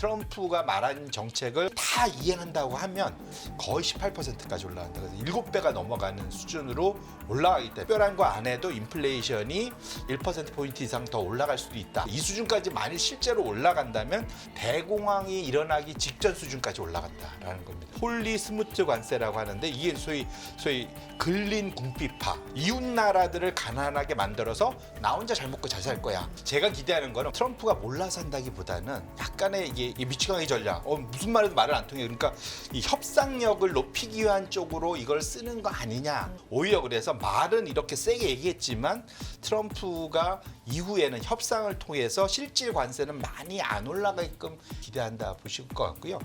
트럼프가 말한 정책을 다 이행한다고 하면 거의 18%까지 올라간다. 그래서 7배가 넘어가는 수준으로 올라가기 때문에 특별한 거 안 해도 인플레이션이 1% 포인트 이상 더 올라갈 수도 있다. 이 수준까지 만일 실제로 올라간다면 대공황이 일어나기 직전 수준까지 올라간다라는 겁니다. 홀리 스무트 관세라고 하는데 이게 소위 소위 근린 궁핍화 이웃 나라들을 가난하게 만들어서 나 혼자 잘 먹고 잘 살 거야. 제가 기대하는 거는 트럼프가 몰라서 한다기보다는 약간의 이게 이 미치광이 전략. 어, 무슨 말해도 말을 안 통해. 그러니까 이 협상력을 높이기 위한 쪽으로 이걸 쓰는 거 아니냐. 오히려 그래서 말은 이렇게 세게 얘기했지만 트럼프가 이후에는 협상을 통해서 실질 관세는 많이 안 올라가게끔 기대한다 보실 것 같고요.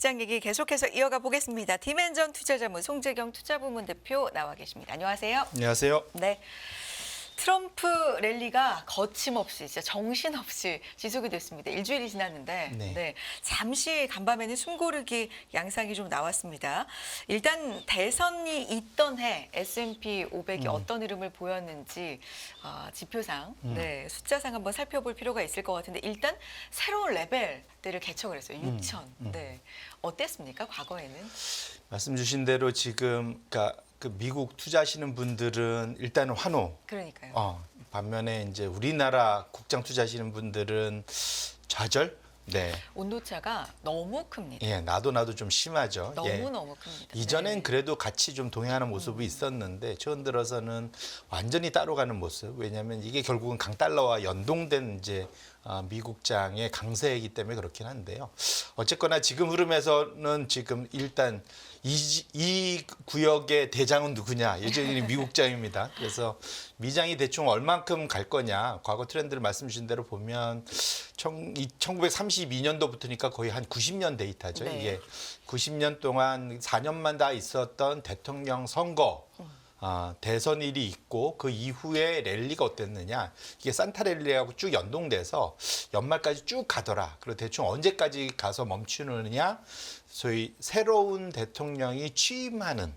시장 얘기 계속해서 이어가 보겠습니다. 디멘전 투자자문 송재경 투자부문 대표 나와 계십니다. 안녕하세요. 안녕하세요. 네. 트럼프 랠리가 거침없이 진짜 정신없이 지속이 됐습니다. 일주일이 지났는데 네. 네. 잠시 간밤에는 숨고르기 양상이 좀 나왔습니다. 일단 대선이 있던 해 S&P 500이 음. 어떤 흐름을 보였는지 어, 지표상 네, 숫자상 한번 살펴볼 필요가 있을 것 같은데 일단 새로운 레벨들을 개척을 했어요. 음. 6천. 네. 어땠습니까? 과거에는? 말씀 주신 대로 지금 그러니까 그 미국 투자하시는 분들은 일단은 환호. 그러니까요. 어, 반면에 이제 우리나라 국장 투자하시는 분들은 좌절. 네. 온도차가 너무 큽니다. 예, 나도 나도 좀 심하죠. 예. 너무너무 큽니다. 이전엔 네. 그래도 같이 좀 동행하는 모습이 있었는데 최근 들어서는 완전히 따로 가는 모습. 왜냐하면 이게 결국은 강달러와 연동된 이제 아, 미국장의 강세이기 때문에 그렇긴 한데요. 어쨌거나 지금 흐름에서는 지금 일단 이, 지- 이 구역의 대장은 누구냐? 여전히 미국장입니다. 그래서 미장이 대충 얼만큼 갈 거냐? 과거 트렌드를 말씀 주신 대로 보면 청, 1932년도부터니까 거의 한 90년 데이터죠. 네. 이게 90년 동안 4년만 다 있었던 대통령 선거 아, 대선 일이 있고 그 이후에 랠리가 어땠느냐. 이게 산타 랠리하고 쭉 연동돼서 연말까지 쭉 가더라. 그리고 대충 언제까지 가서 멈추느냐. 소위 새로운 대통령이 취임하는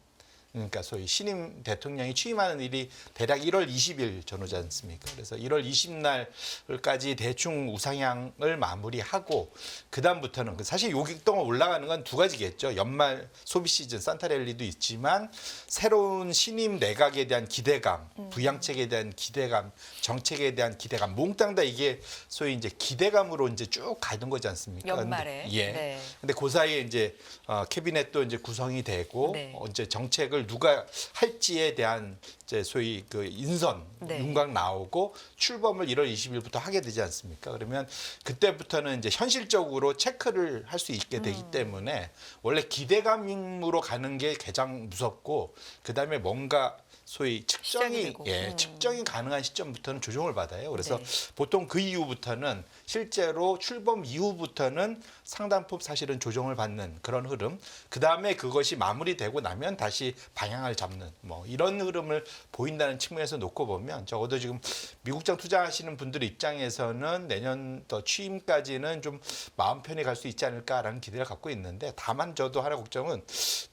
그러니까 소위 신임 대통령이 취임하는 일이 대략 1월 20일 전후지 않습니까? 그래서 1월 20날까지 대충 우상향을 마무리하고 그 다음부터는 사실 여기 동안 올라가는 건 두 가지겠죠. 연말 소비 시즌 산타랠리도 있지만 새로운 신임 내각에 대한 기대감, 부양책에 대한 기대감, 정책에 대한 기대감, 몽땅 다 이게 소위 이제 기대감으로 이제 쭉 가는 거지 않습니까? 연말에. 근데, 예. 네. 근데 그 사이에 이제 어, 캐비넷도 이제 구성이 되고 네. 어, 이제 정책을 누가 할지에 대한 이제 소위 그 인선 네. 윤곽 나오고 출범을 1월 20일부터 하게 되지 않습니까? 그러면 그때부터는 이제 현실적으로 체크를 할 수 있게 되기 음. 때문에 원래 기대감으로 가는 게 가장 무섭고 그다음에 뭔가 소위 측정이. 예, 음. 측정이 가능한 시점부터는 조정을 받아요. 그래서 네. 보통 그 이후부터는 실제로 출범 이후부터는 상당폭 사실은 조정을 받는 그런 흐름. 그 다음에 그것이 마무리되고 나면 다시 방향을 잡는 뭐 이런 흐름을 보인다는 측면에서 놓고 보면 적어도 지금 미국장 투자하시는 분들 입장에서는 내년 더 취임까지는 좀 마음 편히 갈 수 있지 않을까라는 기대를 갖고 있는데 다만 저도 하나 걱정은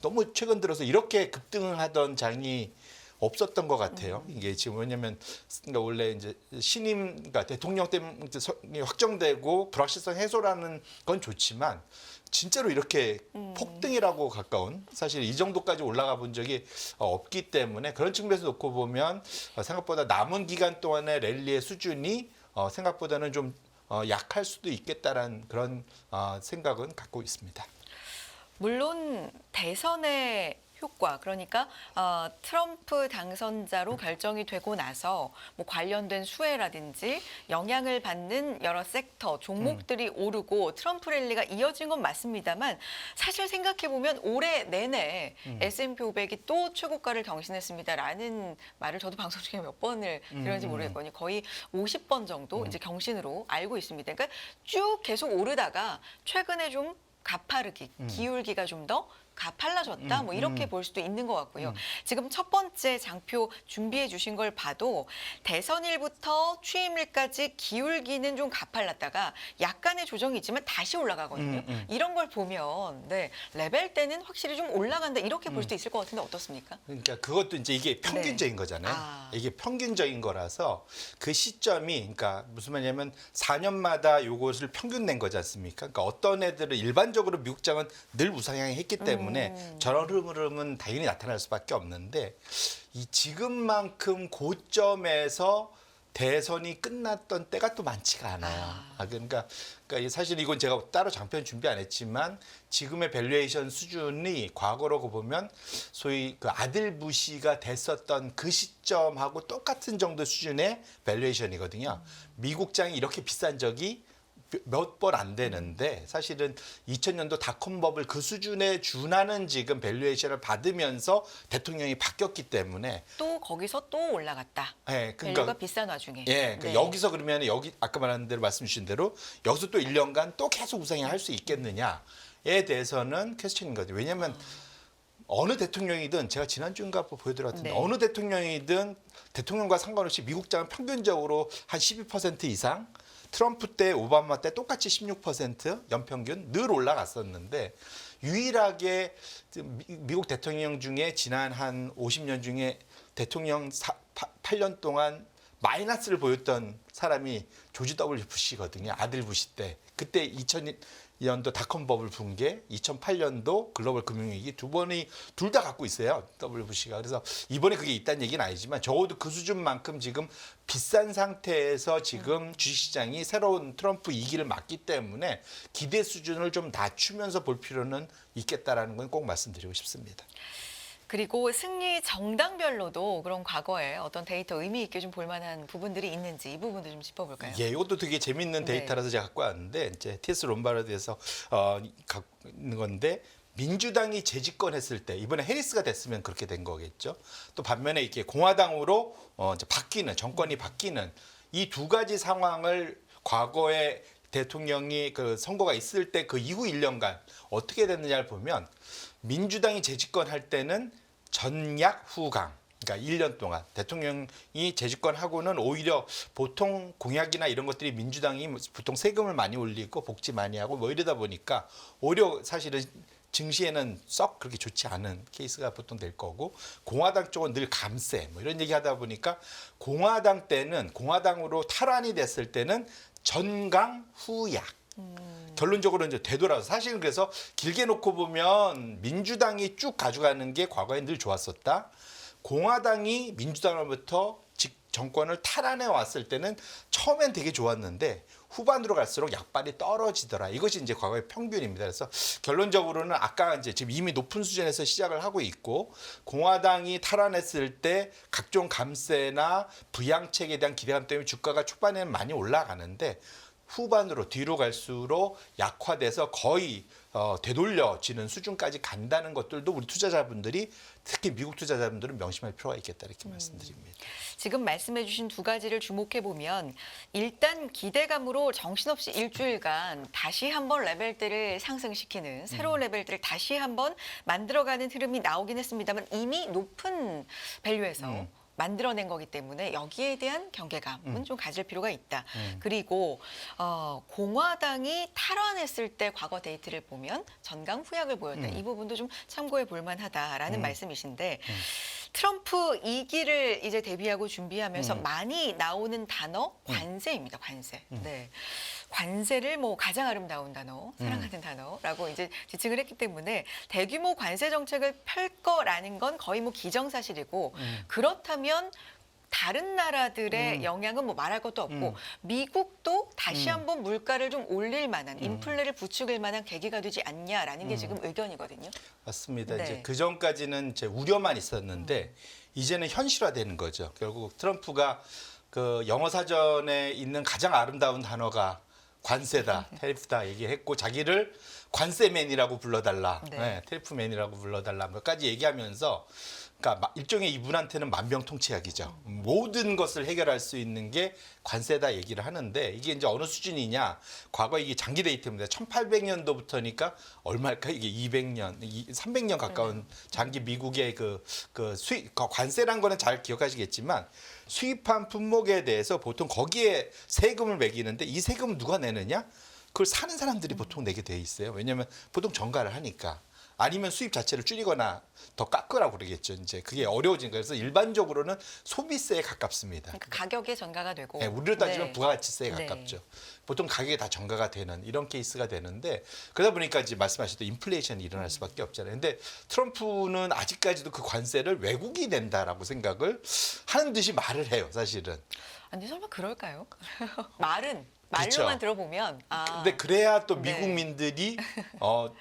너무 최근 들어서 이렇게 급등하던 장이 없었던 것 같아요. 이게 지금 왜냐면 그러니까 원래 이제 신임 그러니까 대통령 때문에 확정되고 불확실성 해소라는 건 좋지만 진짜로 이렇게 폭등이라고 가까운 사실 이 정도까지 올라가 본 적이 어, 없기 때문에 그런 측면에서 놓고 보면 어, 생각보다 남은 기간 동안의 랠리의 수준이 어, 생각보다는 좀 어, 약할 수도 있겠다라는 그런 어, 생각은 갖고 있습니다. 물론 대선의 효과. 그러니까 어, 트럼프 당선자로 결정이 되고 나서 뭐 관련된 수혜라든지 영향을 받는 여러 섹터 종목들이 오르고 트럼프 랠리가 이어진 건 맞습니다만 사실 생각해 보면 올해 내내 S&P 500이 또 최고가를 경신했습니다라는 말을 저도 방송 중에 몇 번을 들었는지 모르겠거든요. 거의 50번 정도 이제 경신으로 알고 있습니다. 그러니까 쭉 계속 오르다가 최근에 좀 가파르기, 기울기가 좀 더 가팔라졌다. 뭐 이렇게 볼 수도 있는 것 같고요. 지금 첫 번째 장표 준비해 주신 걸 봐도 대선일부터 취임일까지 기울기는 좀 가팔랐다가 약간의 조정이 있지만 다시 올라가거든요. 음, 음. 이런 걸 보면 네, 레벨 때는 확실히 좀 올라간다 이렇게 볼 수도 있을 것 같은데 어떻습니까? 그러니까 그것도 이제 이게 평균적인 거잖아요. 네. 아. 이게 평균적인 거라서 그 시점이 그러니까 무슨 말이냐면 4년마다 요것을 평균 낸 거지 않습니까? 그러니까 어떤 애들은 일반적으로 미국장은 늘 우상향이 했기 때문에 음. 저런 흐름은 당연히 나타날 수밖에 없는데 이 지금만큼 고점에서 대선이 끝났던 때가 또 많지가 않아요. 아. 아, 그러니까, 그러니까 사실 이건 제가 따로 장편 준비 안 했지만 지금의 밸류에이션 수준이 과거로 보면 소위 그 아들 부시가 됐었던 그 시점하고 똑같은 정도 수준의 밸류에이션이거든요. 미국장이 이렇게 비싼 적이 몇 번 안 되는데 사실은 2000년도 닷컴 버블 그 수준에 준하는 지금 밸류에이션을 받으면서 대통령이 바뀌었기 때문에 또 거기서 또 올라갔다. 예, 밸류가 그러니까 비싼 와중에. 예, 그 네. 여기서 그러면 여기 아까 말한 대로 말씀 주신 대로 여기서 또 1년간 또 계속 우상이 할수 있겠느냐에 대해서는 퀘스천인 거죠. 왜냐하면 어느 대통령이든 제가 지난주인가 보여드렸던데 네. 어느 대통령이든 대통령과 상관없이 미국장은 평균적으로 한 12% 이상 트럼프 때 오바마 때 똑같이 16% 연평균 늘 올라갔었는데 유일하게 미- 미국 대통령 중에 지난 한 50년 중에 대통령 사, 8년 동안 마이너스를 보였던 사람이 조지 W 부시거든요. 아들 부시 때. 그때 2000 년도 닷컴 버블 붕괴, 2008년도 글로벌 금융위기 두 번이 둘 다 갖고 있어요. W 부시가. 그래서 이번에 그게 있다는 얘기는 아니지만 적어도 그 수준만큼 지금 비싼 상태에서 지금 주식시장이 새로운 트럼프 2기를 맞기 때문에 기대 수준을 좀 낮추면서 볼 필요는 있겠다라는 건 꼭 말씀드리고 싶습니다. 그리고 승리 정당별로도 그런 과거에 어떤 데이터 의미 있게 좀 볼만한 부분들이 있는지 이 부분도 좀 짚어볼까요? 예, 이것도 되게 재밌는 네. 데이터라서 제가 갖고 왔는데 이제 TS 롬바르드에서 어, 갖고 있는 건데 민주당이 재집권했을 때 이번에 해리스가 됐으면 그렇게 된 거겠죠. 또 반면에 이렇게 공화당으로 어, 이제 바뀌는 정권이 바뀌는 이 두 가지 상황을 과거에 대통령이 그 선거가 있을 때 그 이후 1년간 어떻게 됐느냐를 보면 민주당이 재집권할 때는 전약 후강. 그러니까 1년 동안 대통령이 재집권하고는 오히려 보통 공약이나 이런 것들이 민주당이 보통 세금을 많이 올리고 복지 많이 하고 뭐 이러다 보니까 오히려 사실은 증시에는 썩 그렇게 좋지 않은 케이스가 보통 될 거고 공화당 쪽은 늘 감세 뭐 이런 얘기 하다 보니까 공화당 때는 공화당으로 탈환이 됐을 때는 전강 후약 결론적으로 이제 되돌아서 사실은 그래서 길게 놓고 보면 민주당이 쭉 가져가는 게 과거에 늘 좋았었다. 공화당이 민주당으로부터 직 정권을 탈환해 왔을 때는 처음엔 되게 좋았는데 후반으로 갈수록 약발이 떨어지더라. 이것이 이제 과거의 평균입니다. 그래서 결론적으로는 아까 이제 지금 이미 높은 수준에서 시작을 하고 있고 공화당이 탈환했을 때 각종 감세나 부양책에 대한 기대감 때문에 주가가 초반에는 많이 올라가는데 후반으로 뒤로 갈수록 약화돼서 거의 어, 되돌려지는 수준까지 간다는 것들도 우리 투자자분들이 특히 미국 투자자분들은 명심할 필요가 있겠다 이렇게 말씀드립니다. 지금 말씀해 주신 두 가지를 주목해 보면 일단 기대감으로 정신없이 일주일간 다시 한번 레벨들을 상승시키는 새로운 음. 레벨들을 다시 한번 만들어가는 흐름이 나오긴 했습니다만 이미 높은 밸류에서 음. 만들어낸 거기 때문에 여기에 대한 경계감은 좀 가질 필요가 있다. 음. 그리고 어, 공화당이 탈환했을 때 과거 데이트를 보면 전강 후약을 보였다. 음. 이 부분도 좀 참고해 볼 만하다라는 음. 말씀이신데 트럼프 2기를 이제 대비하고 준비하면서 음. 많이 나오는 단어 관세입니다. 관세. 네. 관세를 뭐 가장 아름다운 단어, 사랑하는 단어라고 이제 지칭을 했기 때문에 대규모 관세 정책을 펼 거라는 건 거의 뭐 기정사실이고 그렇다면 다른 나라들의 영향은 뭐 말할 것도 없고 음. 미국도 다시 한번 물가를 좀 올릴 만한 음. 인플레를 부추길 만한 계기가 되지 않냐라는 게 지금 의견이거든요. 맞습니다. 네. 이제 그 전까지는 이제 우려만 있었는데 이제는 현실화되는 거죠. 결국 트럼프가 그 영어 사전에 있는 가장 아름다운 단어가 관세다, 테리프다 얘기했고 자기를 관세맨이라고 불러달라, 네. 네, 테리프맨이라고 불러달라 몇가지 얘기하면서 그러니까 마- 일종의 이분한테는 만병통치약이죠. 모든 것을 해결할 수 있는 게 관세다 얘기를 하는데 이게 이제 어느 수준이냐? 과거 이게 장기 데이터입니다. 1800년도부터니까 얼마일까? 이게 200년, 300년 가까운 장기 미국의 그, 그 수입 그 관세란 거는 잘 기억하시겠지만 수입한 품목에 대해서 보통 거기에 세금을 매기는데 이 세금은 누가 내느냐? 그걸 사는 사람들이 보통 내게 돼 있어요. 왜냐하면 보통 정가를 하니까. 아니면 수입 자체를 줄이거나 더 깎으라고 그러겠죠. 이제 그게 어려워진 거예요. 그래서 일반적으로는 소비세에 가깝습니다. 그러니까 가격에 전가가 되고. 네, 우리로 따지면 네. 부가가치세에 네. 가깝죠. 보통 가격이 다 전가가 되는 이런 케이스가 되는데 그러다 보니까 이제 말씀하셨던 인플레이션이 일어날 수밖에 없잖아요. 근데 트럼프는 아직까지도 그 관세를 외국이 낸다라고 생각을 하는 듯이 말을 해요. 사실은. 아니 설마 그럴까요? 말은. 말로만 들어보면 아, 근데 그래야 또 네. 미국민들이 어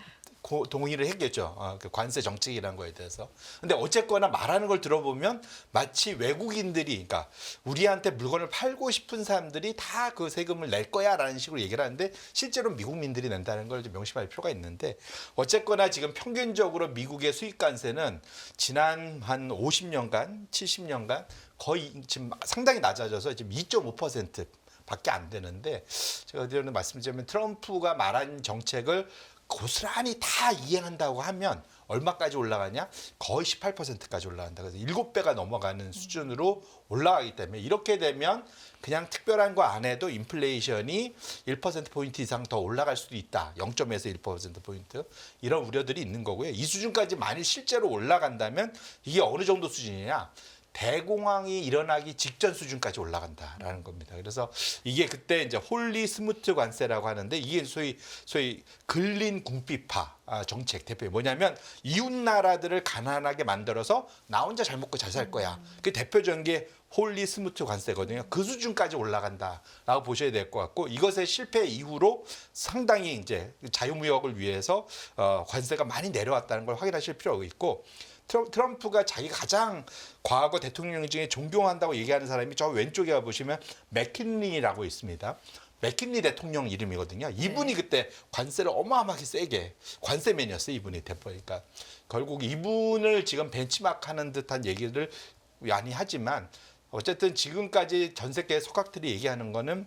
고- 동의를 했겠죠. 어, 그 관세 정책이라는 거에 대해서. 근데 어쨌거나 말하는 걸 들어보면 마치 외국인들이 그러니까 우리한테 물건을 팔고 싶은 사람들이 다 그 세금을 낼 거야 라는 식으로 얘기를 하는데 실제로 미국민들이 낸다는 걸 좀 명심할 필요가 있는데 어쨌거나 지금 평균적으로 미국의 수입 관세는 지난 한 50년간, 70년간 거의 지금 상당히 낮아져서 지금 2.5% 밖에 안 되는데 제가 어디로는 말씀드리면 트럼프가 말한 정책을 고스란히 다 이행한다고 하면 얼마까지 올라가냐? 거의 18%까지 올라간다. 그래서 7배가 넘어가는 수준으로 올라가기 때문에 이렇게 되면 그냥 특별한 거 안 해도 인플레이션이 1% 포인트 이상 더 올라갈 수도 있다. 0.에서 1% 포인트. 이런 우려들이 있는 거고요. 이 수준까지 만일 실제로 올라간다면 이게 어느 정도 수준이냐? 대공황이 일어나기 직전 수준까지 올라간다라는 겁니다. 그래서 이게 그때 이제 홀리 스무트 관세라고 하는데 이게 소위 소위 근린 궁핍화 아, 정책 대표 뭐냐면 이웃 나라들을 가난하게 만들어서 나 혼자 잘 먹고 잘 살 거야. 그 대표적인 게 홀리 스무트 관세거든요. 그 수준까지 올라간다라고 보셔야 될 것 같고 이것의 실패 이후로 상당히 이제 자유무역을 위해서 어, 관세가 많이 내려왔다는 걸 확인하실 필요가 있고 트럼- 트럼프가 자기가 가장 과거 대통령 중에 존경한다고 얘기하는 사람이 저 왼쪽에 가 보시면 맥킨리라고 있습니다. 맥킨리 대통령 이름이거든요. 이분이 그때 관세를 어마어마하게 세게 관세맨이었어요. 이분이 대표니까 결국 이분을 지금 벤치마크하는 듯한 얘기를 많이 하지만 어쨌든 지금까지 전 세계 속학들이 얘기하는 거는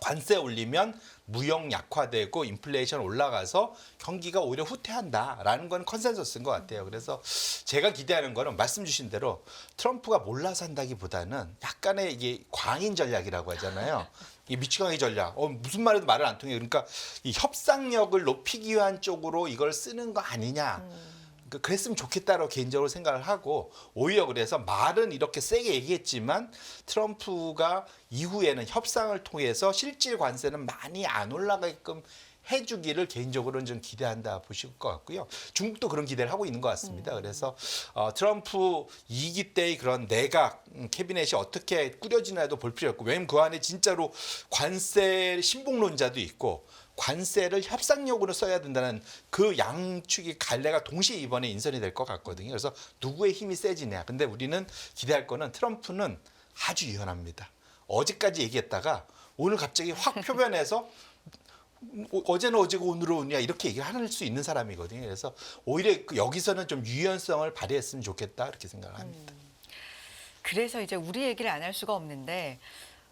관세 올리면 무역 약화되고 인플레이션 올라가서 경기가 오히려 후퇴한다라는 건 컨센서스인 것 같아요. 그래서 제가 기대하는 거는 말씀 주신 대로 트럼프가 몰라서 한다기보다는 약간의 이게 광인 전략이라고 하잖아요. 이 미치광이 전략. 어, 무슨 말해도 말을 안 통해. 그러니까 이 협상력을 높이기 위한 쪽으로 이걸 쓰는 거 아니냐. 그- 그랬으면 좋겠다라고 개인적으로 생각을 하고 오히려 그래서 말은 이렇게 세게 얘기했지만 트럼프가 이후에는 협상을 통해서 실질 관세는 많이 안 올라가게끔 해주기를 개인적으로는 좀 기대한다 보실 것 같고요. 중국도 그런 기대를 하고 있는 것 같습니다. 그래서 어, 트럼프 2기 때의 그런 내각 음, 캐비넷이 어떻게 꾸려지나도 볼 필요 없고 왜냐면 그 안에 진짜로 관세 신봉론자도 있고 관세를 협상력으로 써야 된다는 그 양축이 갈래가 동시에 이번에 인선이 될 것 같거든요. 그래서 누구의 힘이 세지냐. 근데 우리는 기대할 거는 트럼프는 아주 유연합니다. 어제까지 얘기했다가 오늘 갑자기 확 표변해서 어, 어제는 어제고 오늘은 오냐 이렇게 얘기를 할 수 있는 사람이거든요. 그래서 오히려 그 여기서는 좀 유연성을 발휘했으면 좋겠다 이렇게 생각을 합니다. 그래서 이제 우리 얘기를 안 할 수가 없는데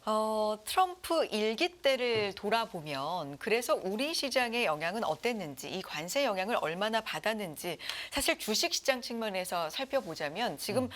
어, 트럼프 일기 때를 돌아보면 그래서 우리 시장의 영향은 어땠는지 이 관세 영향을 얼마나 받았는지 사실 주식 시장 측면에서 살펴보자면 지금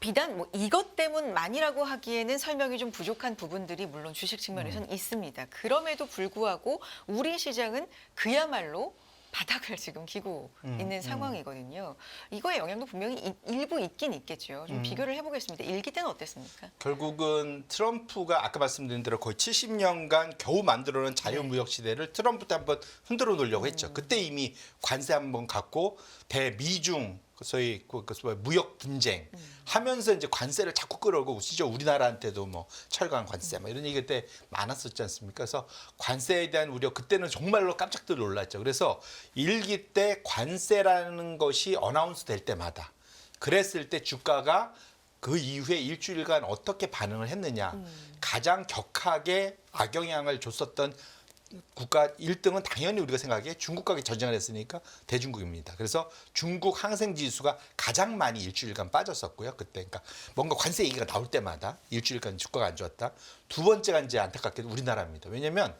비단 뭐 이것 때문만이라고 하기에는 설명이 좀 부족한 부분들이 물론 주식 측면에서는 있습니다. 그럼에도 불구하고 우리 시장은 그야말로 바닥을 지금 기고 있는 상황이거든요. 이거의 영향도 분명히 이- 일부 있긴 있겠죠. 좀 비교를 해보겠습니다. 일기 때는 어땠습니까? 결국은 트럼프가 아까 말씀드린 대로 거의 70년간 겨우 만들어놓은 자유무역 시대를 트럼프 때 한번 흔들어 놓으려고 했죠. 그때 이미 관세 한번 갖고 대미중 그 소위 그, 그 소위 무역 분쟁 하면서 이제 관세를 자꾸 끌어오고 시죠 우리나라한테도 뭐 철강 관세 뭐 이런 얘기 그때 많았었지 않습니까? 그래서 관세에 대한 우려 그때는 정말로 깜짝들 놀랐죠. 그래서 일기 때 관세라는 것이 어나운스 될 때마다 그랬을 때 주가가 그 이후에 일주일간 어떻게 반응을 했느냐 가장 격하게 악영향을 줬었던 국가 1등은 당연히 우리가 생각하기에 중국과 전쟁을 했으니까 대중국입니다. 그래서 중국 항생 지수가 가장 많이 일주일간 빠졌었고요. 그때 그러니까 뭔가 관세 얘기가 나올 때마다 일주일간 주가가 안 좋았다. 두 번째가 이제 안타깝게도 우리나라입니다. 왜냐하면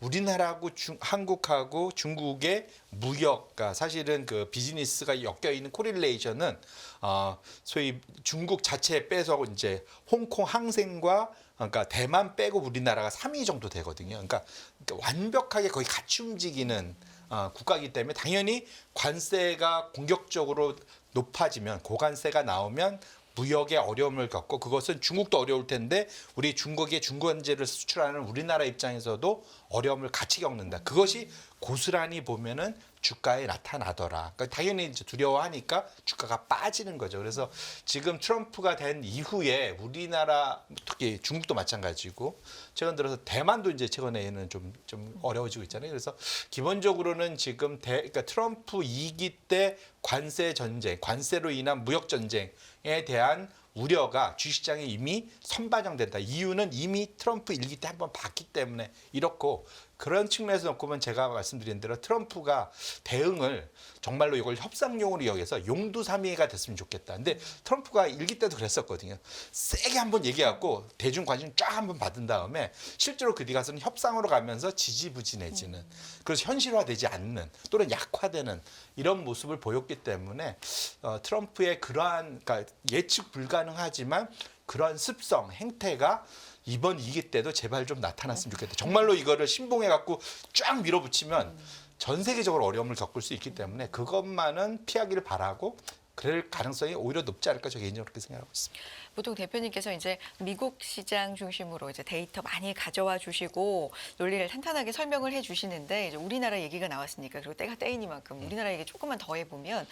우리나라하고 중, 한국하고 중국의 무역가 사실은 그 비즈니스가 엮여 있는 코릴레이션은 어 소위 중국 자체에 빼서 이제 홍콩 항생과 그러니까 대만 빼고 우리나라가 3위 정도 되거든요. 그러니까, 그러니까 완벽하게 거의 같이 움직이는 어, 국가이기 때문에 당연히 관세가 공격적으로 높아지면 고관세가 나오면 무역에 어려움을 겪고 그것은 중국도 어려울 텐데 우리 중국의 중간재를 수출하는 우리나라 입장에서도 어려움을 같이 겪는다. 그것이 고스란히 보면은 주가에 나타나더라. 그러니까 당연히 이제 두려워하니까 주가가 빠지는 거죠. 그래서 지금 트럼프가 된 이후에 우리나라 특히 중국도 마찬가지고 최근 들어서 대만도 이제 최근에는 좀 좀 어려워지고 있잖아요. 그래서 기본적으로는 지금 대, 그러니까 트럼프 2기 때 관세 전쟁, 관세로 인한 무역 전쟁에 대한 우려가 주식시장에 이미 선반영된다. 이유는 이미 트럼프 일기 때 한번 봤기 때문에 이렇고 그런 측면에서 놓고 보면 제가 말씀드린 대로 트럼프가 대응을 정말로 이걸 협상용으로 여기서 용두사미가 됐으면 좋겠다. 근데 트럼프가 일기 때도 그랬었거든요. 세게 한번 얘기하고 대중 관심 쫙 한번 받은 다음에 실제로 그 뒤 가서는 협상으로 가면서 지지부진해지는 그래서 현실화되지 않는 또는 약화되는 이런 모습을 보였기 때문에 어, 트럼프의 그러한 그러니까 예측 불가능하지만 그러한 습성 행태가 이번 이기 때도 제발 좀 나타났으면 좋겠다. 정말로 이거를 신봉해 갖고 쫙 밀어붙이면 전 세계적으로 어려움을 겪을 수 있기 때문에 그것만은 피하기를 바라고 그럴 가능성이 오히려 높지 않을까 저 개인적으로 그렇게 생각하고 있습니다. 보통 대표님께서 이제 미국 시장 중심으로 이제 데이터 많이 가져와 주시고 논리를 탄탄하게 설명을 해 주시는데 이제 우리나라 얘기가 나왔으니까 그리고 때가 때이니만큼 우리나라 얘기 조금만 더 해보면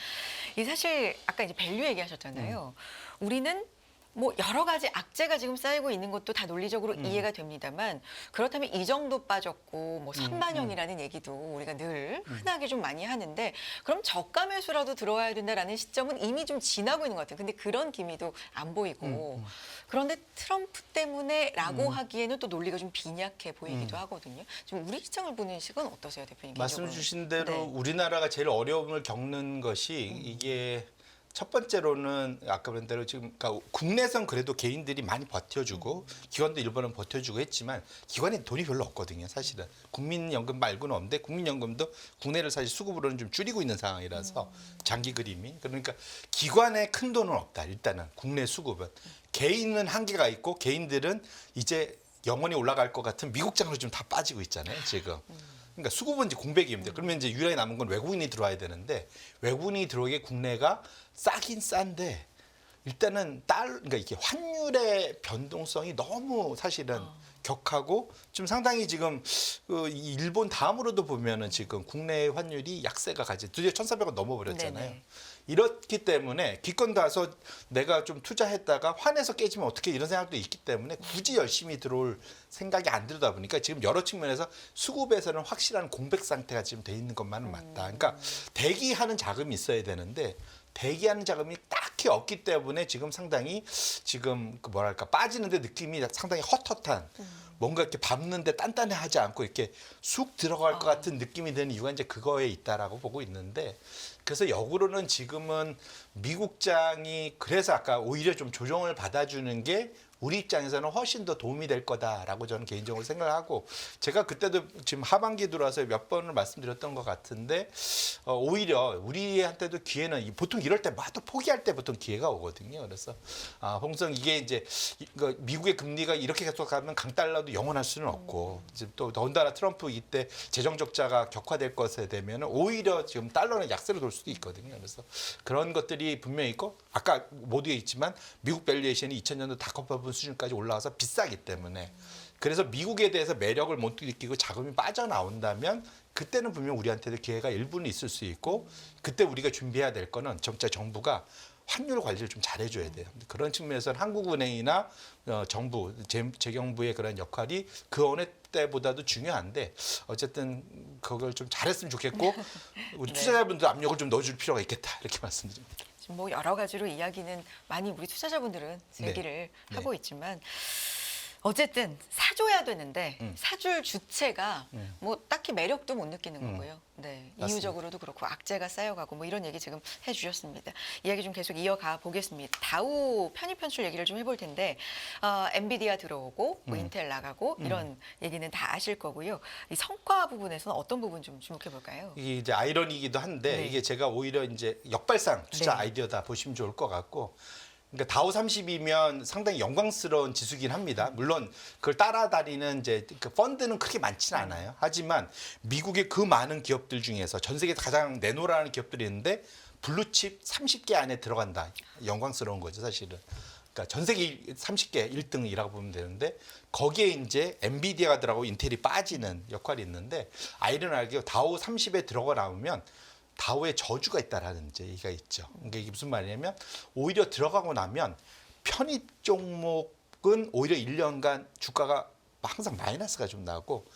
이 사실 아까 이제 밸류 얘기하셨잖아요. 우리는 뭐 여러 가지 악재가 지금 쌓이고 있는 것도 다 논리적으로 이해가 됩니다만 그렇다면 이 정도 빠졌고 뭐 선반영이라는 얘기도 우리가 늘 흔하게 좀 많이 하는데 그럼 저가 매수라도 들어와야 된다라는 시점은 이미 좀 지나고 있는 것 같아요. 근데 그런 기미도 안 보이고 그런데 트럼프 때문에라고 하기에는 또 논리가 좀 빈약해 보이기도 하거든요. 좀 우리 시장을 보는 식은 어떠세요, 대표님? 말씀? 주신 대로 네. 우리나라가 제일 어려움을 겪는 것이 이게 첫 번째로는 아까 그런 대로 지금 그러니까 국내선 그래도 개인들이 많이 버텨주고 기관도 일본은 버텨주고 했지만 기관에 돈이 별로 없거든요 사실은. 국민연금 말고는 없는데 국민연금도 국내를 사실 수급으로는 좀 줄이고 있는 상황이라서 장기 그림이. 그러니까 기관에 큰 돈은 없다 일단은 국내 수급은. 개인은 한계가 있고 개인들은 이제 영원히 올라갈 것 같은 미국장으로 좀 다 빠지고 있잖아요 지금. 그러니까 수급은 이제 공백입니다. 그러면 이제 유일하게 남은 건 외국인이 들어와야 되는데 외국인이 들어오게 국내가 싸긴 싼데 일단은 달 그러니까 이게 환율의 변동성이 너무 사실은 격하고 좀 상당히 지금 그이 일본 다음으로도 보면은 지금 국내 환율이 약세가 가지 드디어 1,400원 넘어버렸잖아요. 네네. 이렇기 때문에 기권 다서 내가 좀 투자했다가 환에서 깨지면 어떻게 이런 생각도 있기 때문에 굳이 열심히 들어올 생각이 안 들다 보니까 지금 여러 측면에서 수급에서는 확실한 공백 상태가 지금 돼 있는 것만은 맞다. 그러니까 대기하는 자금이 있어야 되는데 대기하는 자금이 딱히 없기 때문에 지금 상당히 지금 그 뭐랄까 빠지는데 느낌이 상당히 헛헛한 뭔가 이렇게 밟는데 단단해하지 않고 이렇게 쑥 들어갈 것 같은 느낌이 드는 이유가 이제 그거에 있다라고 보고 있는데 그래서 역으로는 지금은 미국장이 그래서 아까 오히려 좀 조정을 받아주는 게 우리 입장에서는 훨씬 더 도움이 될 거다라고 저는 개인적으로 생각하고 제가 그때도 지금 하반기 들어와서 몇 번을 말씀드렸던 것 같은데 어, 오히려 우리한테도 기회는 이- 보통 이럴 때마다 포기할 때 보통 기회가 오거든요. 그래서 아, 홍성 이게 이제 이- 그 미국의 금리가 이렇게 계속 가면 강달러도 영원할 수는 없고 지금 또 더군다나 트럼프 이때 재정 적자가 격화될 것에 되면 오히려 지금 달러는 약세로 돌 수도 있거든요. 그래서 그런 것들이 분명히 있고 아까 모두에 있지만 미국 밸류에이션이 2000년도 닷컴버 블 수준까지 올라와서 비싸기 때문에 그래서 미국에 대해서 매력을 못 느끼고 자금이 빠져나온다면 그때는 분명 우리한테도 기회가 일부는 있을 수 있고 그때 우리가 준비해야 될 거는 진짜 정부가 환율 관리를 좀 잘해줘야 돼요. 그런 측면에서는 한국은행이나 어, 정부, 재, 재경부의 그런 역할이 그 어느 때보다도 중요한데 어쨌든 그걸 좀 잘했으면 좋겠고 우리 투자자분들 압력을 좀 넣어줄 필요가 있겠다 이렇게 말씀드립니다. 지금 뭐 여러 가지로 이야기는 많이 우리 투자자분들은 네. 제기를 하고 있지만 어쨌든 사줘야 되는데 음. 사줄 주체가 음. 뭐 딱히 매력도 못 느끼는 음. 거고요. 네, 맞습니다. 이유적으로도 그렇고 악재가 쌓여가고 뭐 이런 얘기 지금 해주셨습니다. 이야기 좀 계속 이어가 보겠습니다. 다우 편입 편출 얘기를 좀 해볼 텐데 어, 엔비디아 들어오고 뭐 음. 인텔 나가고 이런 얘기는 다 아실 거고요. 이 성과 부분에서는 어떤 부분 좀 주목해 볼까요? 이게 이제 아이러니이기도 한데 네. 이게 제가 오히려 이제 역발상 투자 네. 아이디어다 보시면 좋을 것 같고 그러니까 다우 30이면 상당히 영광스러운 지수긴 합니다. 물론 그걸 따라다니는 이제 그 펀드는 그렇게 많지는 않아요. 하지만 미국의 그 많은 기업들 중에서 전 세계 가장 내놓으라는 기업들이 있는데 블루칩 30개 안에 들어간다. 영광스러운 거죠, 사실은. 그러니까 전 세계 30개 1등이라고 보면 되는데 거기에 이제 엔비디아가 들어가고 인텔이 빠지는 역할이 있는데 아이러니하게 다우 30에 들어가 나오면 다우에 저주가 있다라는 이제 얘기가 있죠. 그러니까 이게 무슨 말이냐면 오히려 들어가고 나면 편입 종목은 오히려 1년간 주가가 항상 마이너스가 좀 나고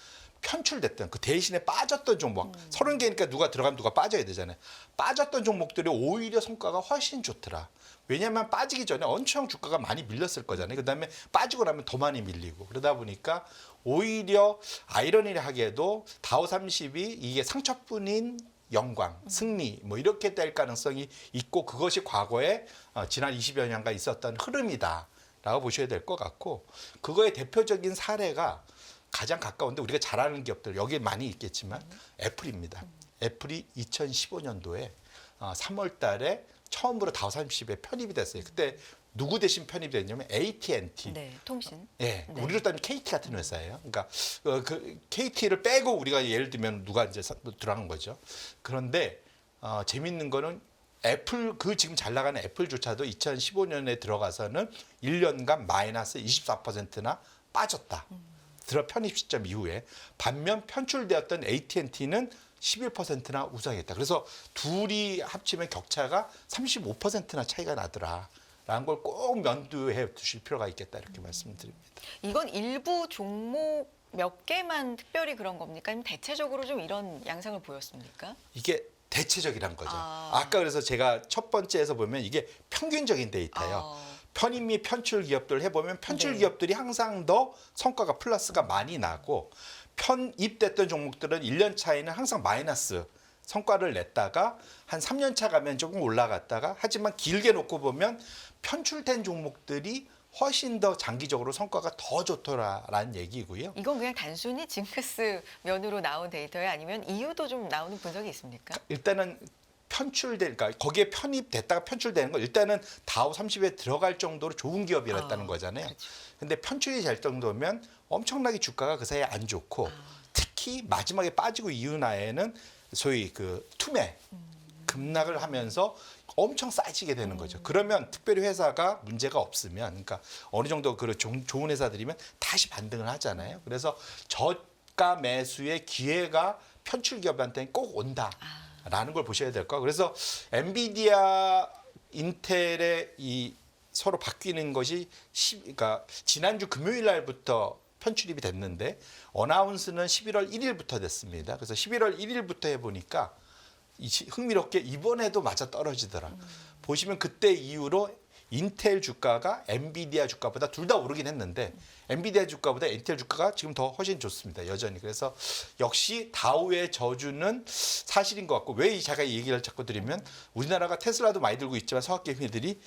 편출됐던 그 대신에 빠졌던 종목 서른 개니까 누가 들어가면 누가 빠져야 되잖아요. 빠졌던 종목들이 오히려 성과가 훨씬 좋더라. 왜냐하면 빠지기 전에 엄청 주가가 많이 밀렸을 거잖아요. 그다음에 빠지고 나면 더 많이 밀리고 그러다 보니까 오히려 아이러니하게도 다우 30이 이게 상처뿐인 영광, 승리 뭐 이렇게 될 가능성이 있고 그것이 과거에 어, 지난 20여 년간 있었던 흐름이다라고 보셔야 될 것 같고 그거의 대표적인 사례가 가장 가까운데 우리가 잘 아는 기업들 여기에 많이 있겠지만 애플입니다. 애플이 2015년도에 3월 달에 처음으로 다우 30에 편입이 됐어요. 그때 누구 대신 편입이 됐냐면 AT&T. 네, 통신. 예, 네. 우리로 따지면 KT 같은 회사예요. 그러니까 어, 그 KT를 빼고 우리가 예를 들면 누가 이제 사- 들어간 거죠. 그런데 어, 재밌는 거는 애플 그 지금 잘 나가는 애플조차도 2015년에 들어가서는 1년간 마이너스 24%나 빠졌다. 들어 편입 시점 이후에 반면 편출되었던 AT&T는 11%나 우상했다. 그래서 둘이 합치면 격차가 35%나 차이가 나더라. 라는 걸 꼭 면두해 두실 필요가 있겠다 이렇게 말씀드립니다. 이건 일부 종목 몇 개만 특별히 그런 겁니까? 아니면 대체적으로 좀 이런 양상을 보였습니까? 이게 대체적이란 거죠. 아. 아. 까 그래서 제가 첫 번째에서 보면 이게 평균적인 데이터예요. 아. 편입 및 편출 기업들 해보면 편출 네. 기업들이 항상 더 성과가 플러스가 많이 나고 편입됐던 종목들은 1년 차이는 항상 마이너스 성과를 냈다가 한 3년 차 가면 조금 올라갔다가 하지만 길게 놓고 보면 편출된 종목들이 훨씬 더 장기적으로 성과가 더 좋더라라는 얘기고요. 이건 그냥 단순히 징크스 면으로 나온 데이터에 아니면 이유도 좀 나오는 분석이 있습니까? 일단은 편출될 그러니까 거기에 편입됐다가 편출되는 거 일단은 다우 30에 들어갈 정도로 좋은 기업이었다는 아, 거잖아요. 그렇죠. 근데 편출이 될 정도면 엄청나게 주가가 그 사이에 안 좋고 아. 특히 마지막에 빠지고 이후 나에는 소위 그 투매 급락을 하면서 엄청 싸지게 되는 거죠. 그러면 특별히 회사가 문제가 없으면 그러니까 어느 정도 그 좋은 회사들이면 다시 반등을 하잖아요. 그래서 저가 매수의 기회가 편출 기업한테는 꼭 온다. 라는 걸 보셔야 될 거고 그래서 엔비디아 인텔의 이 서로 바뀌는 것이 시, 그러니까 지난주 금요일 날부터 편출입이 됐는데 어나운스는 11월 1일부터 됐습니다. 그래서 11월 1일부터 해 보니까 이 시- 흥미롭게 이번에도 맞아 떨어지더라. 보시면 그때 이후로 인텔 주가가 엔비디아 주가보다 둘 다 오르긴 했는데 엔비디아 주가보다 인텔 주가가 지금 더 훨씬 좋습니다. 여전히. 그래서 역시 다우의 저주는 사실인 것 같고 왜 이 제가 이 얘기를 자꾸 드리면 우리나라가 테슬라도 많이 들고 있지만 서학개미 회들이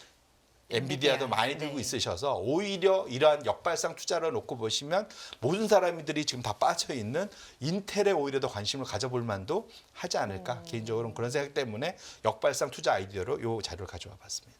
엔비디아도 엔비디아, 많이 들고 네. 있으셔서 오히려 이러한 역발상 투자를 놓고 보시면 모든 사람들이 지금 다 빠져 있는 인텔에 오히려 더 관심을 가져볼 만도 하지 않을까 음. 개인적으로는 그런 생각 때문에 역발상 투자 아이디어로 요 자료를 가져와 봤습니다.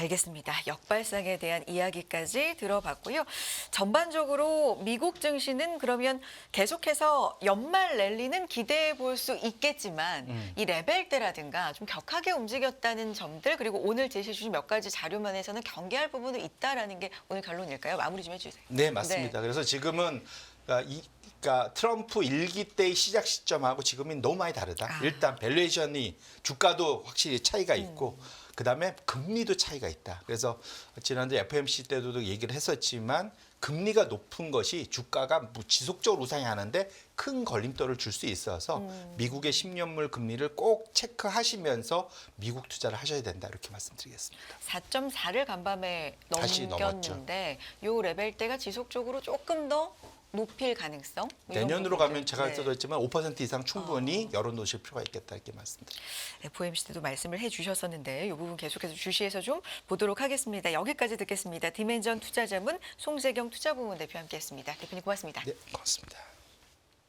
알겠습니다. 역발상에 대한 이야기까지 들어봤고요. 전반적으로 미국 증시는 그러면 계속해서 연말 랠리는 기대해 볼 수 있겠지만 음. 이 레벨대라든가 좀 격하게 움직였다는 점들 그리고 오늘 제시해 주신 몇 가지 자료만에서는 경계할 부분은 있다라는 게 오늘 결론일까요? 마무리 좀 해주세요. 네, 맞습니다. 그래서 지금은 그러니까 이 그러니까 트럼프 일기 때의 시작 시점하고 지금이 너무 많이 다르다. 아. 일단 밸류에이션이 주가도 확실히 차이가 있고 그다음에 금리도 차이가 있다. 그래서 지난주 FMC 때도 얘기를 했었지만 금리가 높은 것이 주가가 무- 지속적으로 우상향하는데 큰 걸림돌을 줄 수 있어서 음. 미국의 10년물 금리를 꼭 체크하시면서 미국 투자를 하셔야 된다 이렇게 말씀드리겠습니다. 4.4를 간밤에 넘겼는데 요 레벨대가 지속적으로 조금 더 높일 가능성? 뭐 내년으로. 가면 제가 네. 써뒀지만 5% 이상 충분히 열어놓으실 필요가 있겠다 이렇게 말씀드립니다. FOMC 때도 말씀을 해주셨었는데 이 부분 계속해서 주시해서 좀 보도록 하겠습니다. 여기까지 듣겠습니다. 디멘전 투자자문 송재경 투자부문 대표 함께했습니다. 대표님 고맙습니다. 네, 고맙습니다.